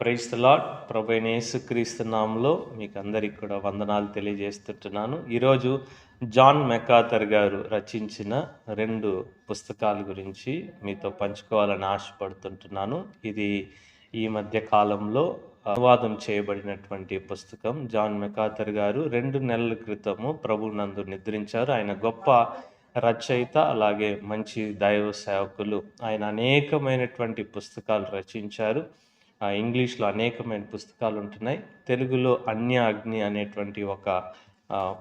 Praise lord ప్రభు అయిన యేసుక్రీస్తు నామంలో మీకు అందరికి కూడా వందనాలు తెలియజేస్తుంటున్నాను. ఈరోజు జాన్ మెకాథర్ గారు రచించిన రెండు పుస్తకాల గురించి మీతో పంచుకోవాలని ఆశపడుతుంటున్నాను. ఇది ఈ మధ్య కాలంలో అనువాదం చేయబడినటువంటి పుస్తకం. జాన్ మెకాథర్ గారు రెండు నెలల క్రితము ప్రభు నందు నిద్రించారు. ఆయన గొప్ప రచయిత అలాగే మంచి దైవ సేవకులు. ఆయన అనేకమైనటువంటి పుస్తకాలు రచించారు. ఇంగ్లీష్లో అనేకమైన పుస్తకాలు ఉంటున్నాయి తెలుగులో అన్య అగ్ని అనేటువంటి ఒక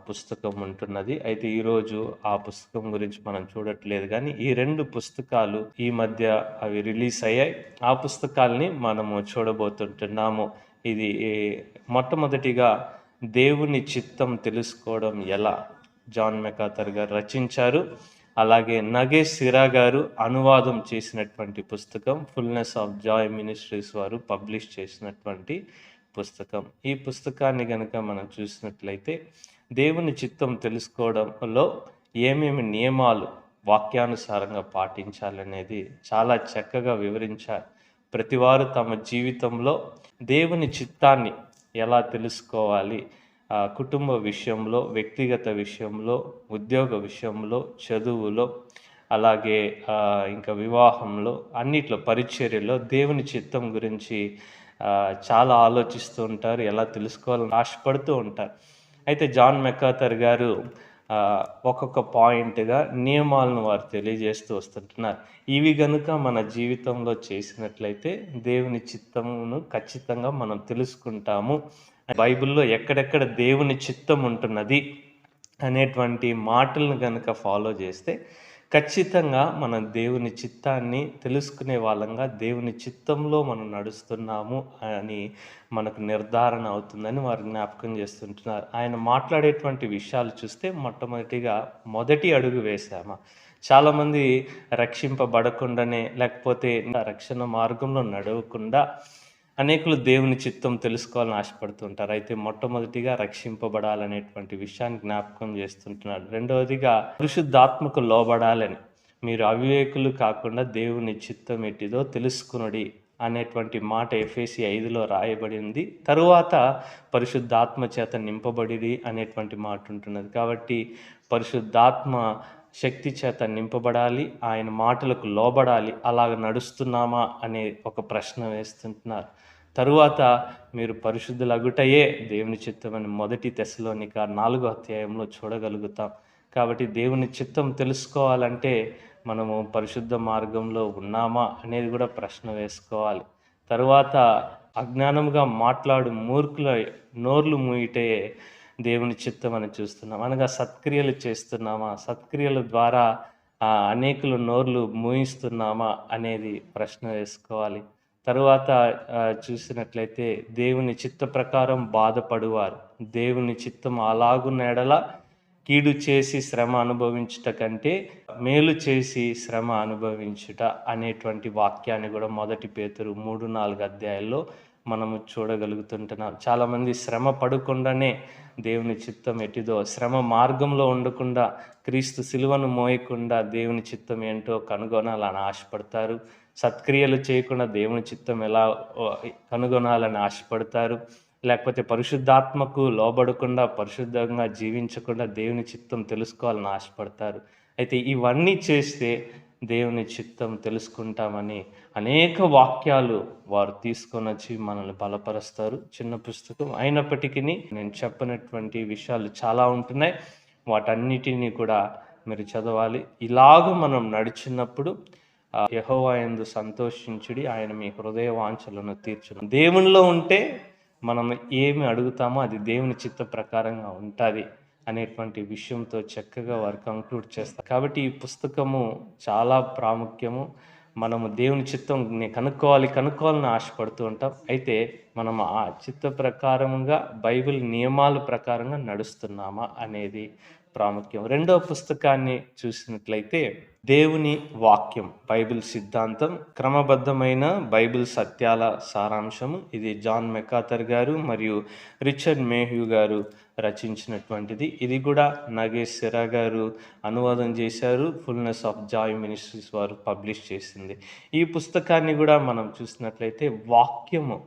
పుస్తకం ఉంటున్నది. అయితే ఈరోజు ఆ పుస్తకం గురించి మనం చూడట్లేదు కానీ ఈ రెండు పుస్తకాలు ఈ మధ్య అవి రిలీజ్ అయ్యాయి. ఆ పుస్తకాల్ని మనము చూడబోతుంటున్నాము. ఇది మొట్టమొదటిగా దేవుని చిత్తం తెలుసుకోవడం ఎలా? జాన్ మెకాథర్ గారు రచించారు. అలాగే నగేష్ సిరా గారు అనువాదం చేసినటువంటి పుస్తకం ఫుల్నెస్ ఆఫ్ జాయ్ మినిస్ట్రీస్ వారు పబ్లిష్ చేసినటువంటి పుస్తకం. ఈ పుస్తకాన్ని కనుక మనం చూసినట్లయితే దేవుని చిత్తం తెలుసుకోవడంలో ఏమేమి నియమాలు వాక్యానుసారంగా పాటించాలనేది చాలా చక్కగా వివరించారు. ప్రతివారు తమ జీవితంలో దేవుని చిత్తాన్ని ఎలా తెలుసుకోవాలి? కుటుంబ విషయంలో వ్యక్తిగత విషయంలో ఉద్యోగ విషయంలో చదువులో అలాగే ఇంకా వివాహంలో అన్నిట్లో పరిచర్యలో దేవుని చిత్తం గురించి చాలా ఆలోచిస్తూ ఉంటారు ఎలా తెలుసుకోవాలని ఆశపడుతూ ఉంటారు. అయితే జాన్ మెకాథర్ గారు ఒక్కొక్క పాయింట్గా నియమాలను వారు తెలియజేస్తూ వస్తుంటున్నారు. ఇవి గనుక మన జీవితంలో చేసినట్లయితే దేవుని చిత్తమును ఖచ్చితంగా మనం తెలుసుకుంటాము. బైబిల్లో ఎక్కడెక్కడ దేవుని చిత్తం ఉంటున్నది అనేటువంటి మాటలను కనుక ఫాలో చేస్తే ఖచ్చితంగా మనం దేవుని చిత్తాన్ని తెలుసుకునే వాళ్ళంగా దేవుని చిత్తంలో మనం నడుస్తున్నాము అని మనకు నిర్ధారణ అవుతుందని వారు జ్ఞాపకం చేస్తుంటున్నారు. ఆయన మాట్లాడేటువంటి విషయాలు చూస్తే మొట్టమొదటిగా మొదటి అడుగు వేశామా? చాలామంది రక్షింపబడకుండానే లేకపోతే రక్షణ మార్గంలో నడవకుండా అనేకులు దేవుని చిత్తం తెలుసుకోవాలని ఆశపడుతుంటారు. అయితే మొట్టమొదటిగా రక్షింపబడాలనేటువంటి విషయాన్ని జ్ఞాపకం చేస్తుంటున్నాడు. రెండవదిగా పరిశుద్ధాత్మకు లోబడాలని. మీరు అవివేకులు కాకుండా దేవుని చిత్తం ఎట్టిదో తెలుసుకునుడి అనేటువంటి మాట ఎఫ్ఏసి ఐదులో రాయబడింది. తరువాత పరిశుద్ధాత్మ చేత నింపబడిది అనేటువంటి మాట ఉంటున్నది. కాబట్టి పరిశుద్ధాత్మ శక్తి చేత నింపబడాలి ఆయన మాటలకు లోబడాలి అలాగ నడుస్తున్నామా అనే ఒక ప్రశ్న వేస్తుంటున్నారు. తరువాత మీరు పరిశుద్ధులగుటయే దేవుని చిత్తమని మొదటి తెశలోనిక నాలుగో అధ్యాయంలో చూడగలుగుతాం. కాబట్టి దేవుని చిత్తం తెలుసుకోవాలంటే మనము పరిశుద్ధ మార్గంలో ఉన్నామా అనేది కూడా ప్రశ్న వేసుకోవాలి. తరువాత అజ్ఞానంగా మాట్లాడు మూర్ఖుల నోర్లు మూయిటే దేవుని చిత్తం అని చూస్తున్నాం. అనగా సత్క్రియలు చేస్తున్నామా? సత్క్రియల ద్వారా ఆ, అనేకుల నోర్లు మూయిస్తున్నామా అనేది ప్రశ్న వేసుకోవాలి. తరువాత చూసినట్లయితే దేవుని చిత్త ప్రకారం బాధపడువారు. దేవుని చిత్తం అలాగున్న ఎడల కీడు చేసి శ్రమ అనుభవించుట కంటే మేలు చేసి శ్రమ అనుభవించుట అనేటువంటి వాక్యాన్ని కూడా మొదటి పేతురు మూడు నాలుగు అధ్యాయాల్లో మనము చూడగలుగుతుంటున్నాం. చాలామంది శ్రమ పడకుండానే దేవుని చిత్తం ఎటిదో శ్రమ మార్గంలో ఉండకుండా క్రీస్తు సిలువను మోయకుండా దేవుని చిత్తం ఏంటో కనుగొనాలని ఆశపడతారు. సత్క్రియలు చేయకుండా దేవుని చిత్తం ఎలా కనుగొనాలని ఆశపడతారు. లేకపోతే పరిశుద్ధాత్మకు లోబడకుండా పరిశుద్ధంగా జీవించకుండా దేవుని చిత్తం తెలుసుకోవాలని ఆశపడతారు. అయితే ఇవన్నీ చేస్తే దేవుని చిత్తం తెలుసుకుంటామని అనేక వాక్యాలు వారు తీసుకొని వచ్చి మనల్ని బలపరుస్తారు. చిన్న పుస్తకం అయినప్పటికీ నేను చెప్పినటువంటి విషయాలు చాలా ఉంటున్నాయి. వాటన్నిటినీ కూడా మీరు చదవాలి. ఇలాగ మనం నడిచినప్పుడు ఆ, యెహోవా సంతోషించుడి ఆయన మీ హృదయ వాంఛలను తీర్చడం దేవునిలో ఉంటే మనం ఏమి అడుగుతామో అది దేవుని చిత్త ప్రకారంగా ఉంటుంది. అనేటువంటి విషయంతో చక్కగా వారు కంక్లూడ్ చేస్తారు. కాబట్టి ఈ పుస్తకము చాలా ప్రాముఖ్యము. మనము దేవుని చిత్తం కనుక్కోవాలి కనుక్కోవాలని ఆశపడుతూ ఉంటాం. అయితే మనం ఆ చిత్త ప్రకారంగా బైబిల్ నియమాల ప్రకారంగా నడుస్తున్నామా అనేది ప్రాముఖ్యం. రెండవ పుస్తకాన్ని చూసినట్లయితే దేవుని వాక్యం బైబిల్ సిద్ధాంతం క్రమబద్ధమైన బైబిల్ సత్యాల సారాంశము. ఇది జాన్ మెకాథర్ గారు మరియు రిచర్డ్ మేహ్యూ గారు రచించినటువంటిది. ఇది కూడా నాగేష్ సిరా గారు అనువాదం చేశారు. ఫుల్నెస్ ఆఫ్ జాయ్ మినిస్ట్రీస్ వారు పబ్లిష్ చేసింది. ఈ పుస్తకాన్ని కూడా మనం చూసినట్లయితే వాక్యము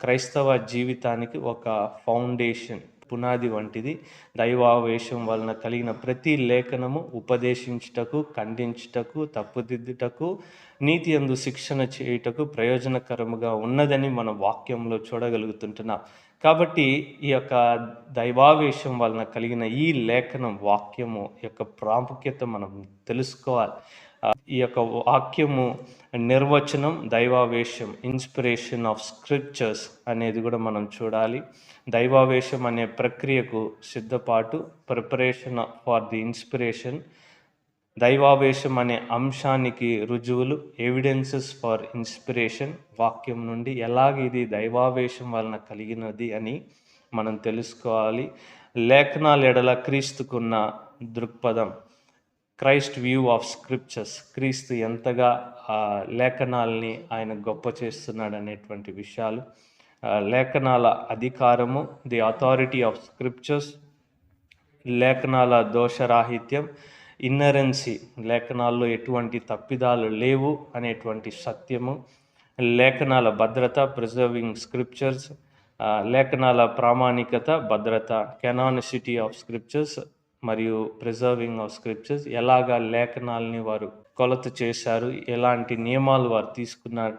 క్రైస్తవ జీవితానికి ఒక ఫౌండేషన్ పునాది వంటిది. దైవావేశం వలన కలిగిన ప్రతి లేఖనము ఉపదేశించుటకు ఖండించుటకు తప్పుదిద్దుటకు నీతి అందు శిక్షణ చేయుటకు ప్రయోజనకరముగా ఉన్నదని మన వాక్యంలో చూడగలుగుతుంటున్నాం. కాబట్టి ఈ యొక్క దైవావేశం వలన కలిగిన ఈ లేఖనం వాక్యము యొక్క ప్రాముఖ్యత మనం తెలుసుకోవాలి. ఈ యొక్క వాక్యము నిర్వచనం దైవావేశం ఇన్స్పిరేషన్ ఆఫ్ స్క్రిప్చర్స్ అనేది కూడా మనం చూడాలి. దైవావేశం అనే ప్రక్రియకు సిద్ధపాటు ప్రిపరేషన్ ఫార్ ది ఇన్స్పిరేషన్ దైవావేశం అనే అంశానికి రుజువులు ఎవిడెన్సెస్ ఫర్ ఇన్స్పిరేషన్ వాక్యం నుండి ఎలాగ ఇది దైవావేశం వలన కలిగినది అని మనం తెలుసుకోవాలి. లేఖనాల ఎడల క్రీస్తుకున్న దృక్పథం క్రైస్ట్ వ్యూ ఆఫ్ స్క్రిప్చర్స్ క్రీస్తు ఎంతగా ఆ లేఖనాల్ని ఆయన గొప్ప చేస్తున్నాడు అనేటువంటి విషయాలు. లేఖనాల అధికారము ది అథారిటీ ఆఫ్ స్క్రిప్చర్స్ లేఖనాల దోషరాహిత్యం ఇన్నరెన్సీ లేఖనాల్లో ఎటువంటి తప్పిదాలు లేవు అనేటువంటి సత్యము. లేఖనాల భద్రత ప్రిజర్వింగ్ స్క్రిప్చర్స్ లేఖనాల ప్రామాణికత భద్రత కెనానిసిటీ ఆఫ్ స్క్రిప్చర్స్ మరియు ప్రిజర్వింగ్ ఆఫ్ స్క్రిప్చర్స్ ఎలాగా లేఖనాలని వారు కొలత చేశారు ఎలాంటి నియమాలు వారు తీసుకున్నారు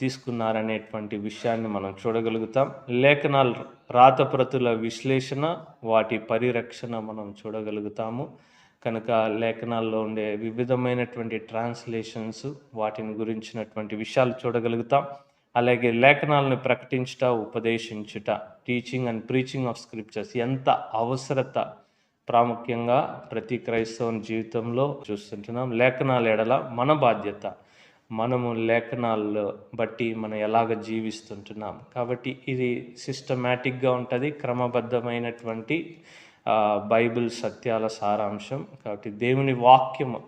తీసుకున్నారనేటువంటి విషయాన్ని మనం చూడగలుగుతాం. లేఖనాలు రాతప్రతుల విశ్లేషణ వాటి పరిరక్షణ మనం చూడగలుగుతాము. కనుక లేఖనాల్లో ఉండే వివిధమైనటువంటి ట్రాన్స్లేషన్స్ వాటిని గురించినటువంటి విషయాలు చూడగలుగుతాం. అలాగే లేఖనాలను ప్రకటించుట ఉపదేశించుట teaching and preaching of scriptures ఎంత అవసరత ప్రాముఖ్యంగా ప్రతి క్రైస్తవుని జీవితంలో చూస్తుంటున్నాం. లేఖనాల ఎడల మన బాధ్యత మనము లేఖనాల్లో బట్టి మనం ఎలాగ జీవిస్తుంటున్నాం. కాబట్టి ఇది సిస్టమేటిక్గా ఉంటుంది క్రమబద్ధమైనటువంటి బైబిల్ సత్యాల సారాంశం కాబట్టి దేవుని వాక్యము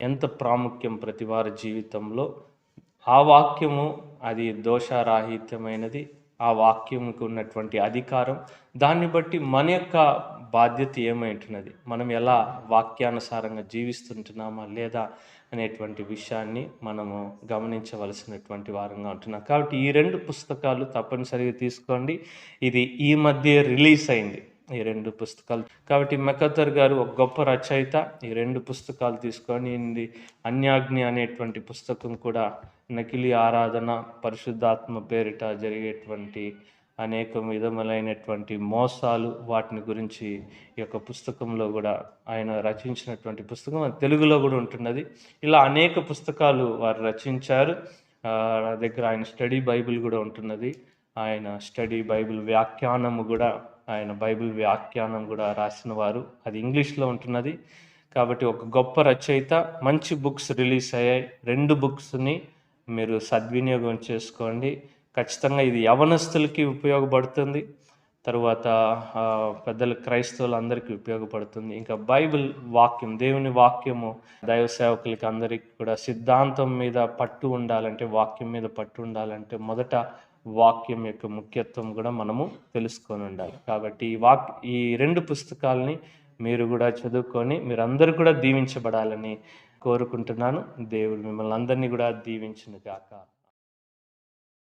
ఎంత ప్రాముఖ్యం ప్రతి వారి జీవితంలో? ఆ వాక్యము అది దోషారాహిత్యమైనది. ఆ వాక్యముకు ఉన్నటువంటి అధికారం. దాన్ని బట్టి మన యొక్క బాధ్యత ఏమైంటున్నది మనం ఎలా వాక్యానుసారంగా జీవిస్తుంటున్నామా లేదా అనేటువంటి విషయాన్ని మనము గమనించవలసినటువంటి వారంగా ఉంటున్నాం. కాబట్టి ఈ రెండు పుస్తకాలు తప్పనిసరిగా తీసుకోండి. ఇది ఈ మధ్య రిలీజ్ అయింది. ఈ రెండు పుస్తకాలు. కాబట్టి మెకతర్ గారు ఒక గొప్ప రచయిత. ఈ రెండు పుస్తకాలు తీసుకొని అన్యాగ్ని అనేటువంటి పుస్తకం కూడా నకిలీ ఆరాధన పరిశుద్ధాత్మ పేరిట జరిగేటువంటి అనేక విధములైనటువంటి మోసాలు వాటిని గురించి ఈ యొక్క పుస్తకంలో కూడా ఆయన రచించినటువంటి పుస్తకం తెలుగులో కూడా ఉంటున్నది. ఇలా అనేక పుస్తకాలు వారు రచించారు. నా దగ్గర ఆయన స్టడీ బైబిల్ కూడా ఉంటున్నది. ఆయన స్టడీ బైబిల్ వ్యాఖ్యానము కూడా ఆయన బైబిల్ వ్యాఖ్యానం కూడా రాసిన వారు. అది ఇంగ్లీష్లో ఉంటున్నది. కాబట్టి ఒక గొప్ప రచయిత మంచి బుక్స్ రిలీజ్ అయ్యాయి. రెండు బుక్స్ని మీరు సద్వినియోగం చేసుకోండి. ఖచ్చితంగా ఇది యవనస్తులకి ఉపయోగపడుతుంది. తరువాత పెద్దల క్రైస్తవులందరికీ ఉపయోగపడుతుంది. ఇంకా బైబిల్ వాక్యం దేవుని వాక్యము దైవ సేవకులకి అందరికీ కూడా సిద్ధాంతం మీద పట్టు ఉండాలంటే వాక్యం మీద పట్టు ఉండాలంటే మొదట వాక్యం యొక్క ముఖ్యత్వం కూడా మనము తెలుసుకొని ఉండాలి. కాబట్టి ఈ వాక్ ఈ రెండు పుస్తకాలని మీరు కూడా చదువుకొని మీరందరూ కూడా దీవించబడాలని కోరుకుంటున్నాను. దేవుడు మిమ్మల్ని అందరినీ కూడా దీవించిన కాక